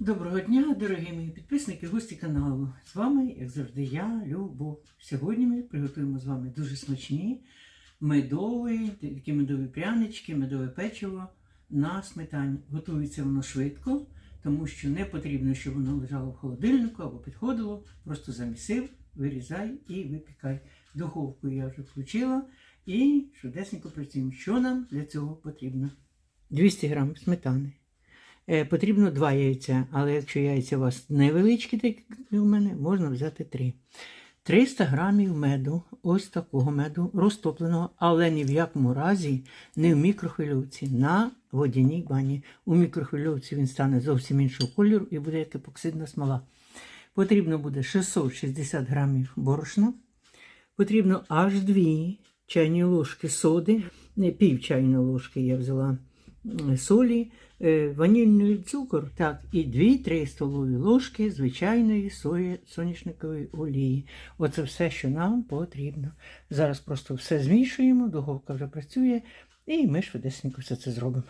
Доброго дня, дорогі мої підписники, гості каналу. З вами, як завжди, я, Любов. Сьогодні ми приготуємо з вами дуже смачні медові, такі медові прянички, медове печиво на сметані. Готується воно швидко, тому що не потрібно, щоб воно лежало в холодильнику або підходило. Просто замісив, вирізай і випікай. Духовку я вже включила і швидесенько працюємо. Що нам для цього потрібно? 200 грам сметани. Е, Потрібно два яйця, але якщо яйця у вас невеличкі, так як у мене, можна взяти три. 300 грамів меду, ось такого меду, розтопленого, але ні в якому разі не в мікрохвильовці, на водяній бані. У мікрохвильовці він стане зовсім іншого кольору і буде як епоксидна смола. Потрібно буде 660 грамів борошна. Потрібно аж 2 чайні ложки соди, не пів чайної ложки я взяла солі, е, ванільний цукор, так, і 2-3 столові ложки звичайної сої соняшникової олії. Оце все, що нам потрібно. Зараз просто все змішуємо, духовка вже працює, і ми швидесенько все це зробимо.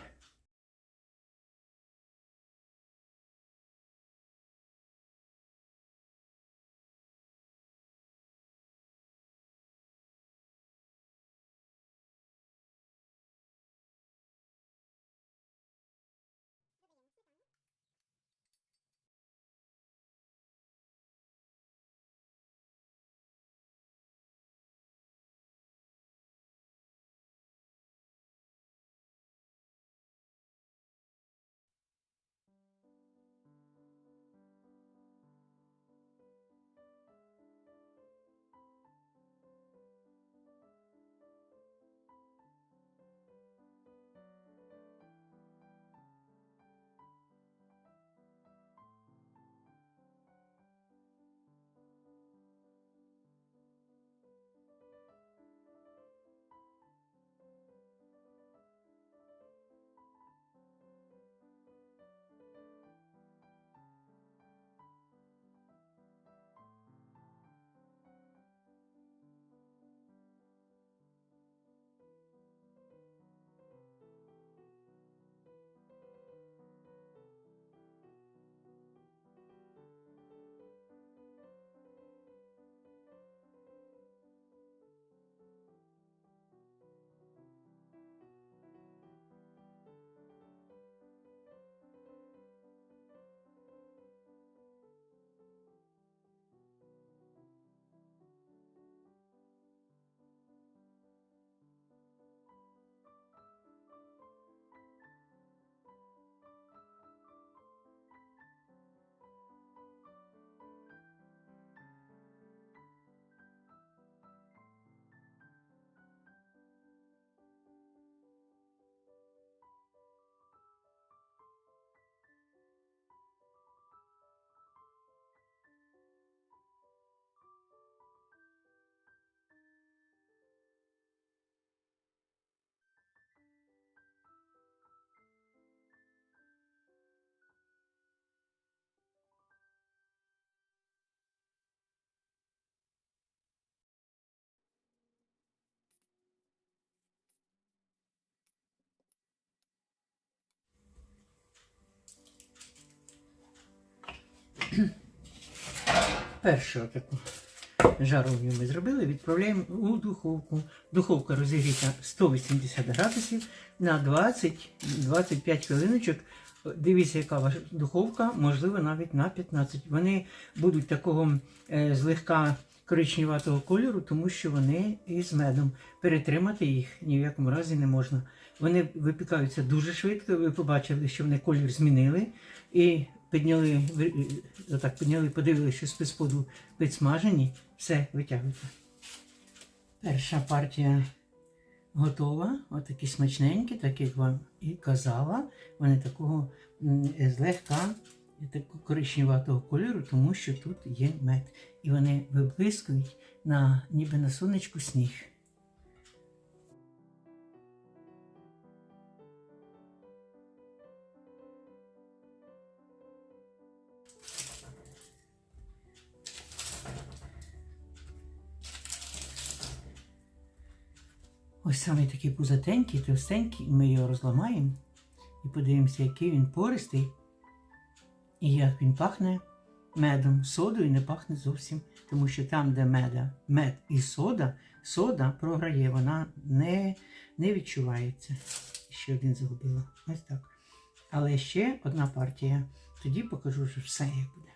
Першу таку жаровню ми зробили, відправляємо у духовку. Духовка розігріта 180 градусів на 20-25 хвилиночок. Дивіться, яка ваша духовка, можливо, навіть на 15. Вони будуть такого е, злегка коричневатого кольору, тому що вони із медом. Перетримати їх ні в якому разі не можна. Вони випікаються дуже швидко. Ви побачили, що вони колір змінили. І підняли, е, отак підняли, подивилися, що спецподу підсмажені, все витягуйте. Перша партія готова, отакі смачненькі, так як вам і казала. Вони такого е, злегка е, такого коричневатого кольору, тому що тут є мед. І вони виблискують на, ніби на сонечку сніг. Ось саме такий пузатенький, товстенький, ми його розламаємо і подивимося, який він пористий І як він пахне медом, содою не пахне зовсім, тому що там, де меда, мед і сода, сода програє, вона не, не відчувається. Ще один загубила. Ось так. Але ще одна партія. Тоді покажу вже все, як буде.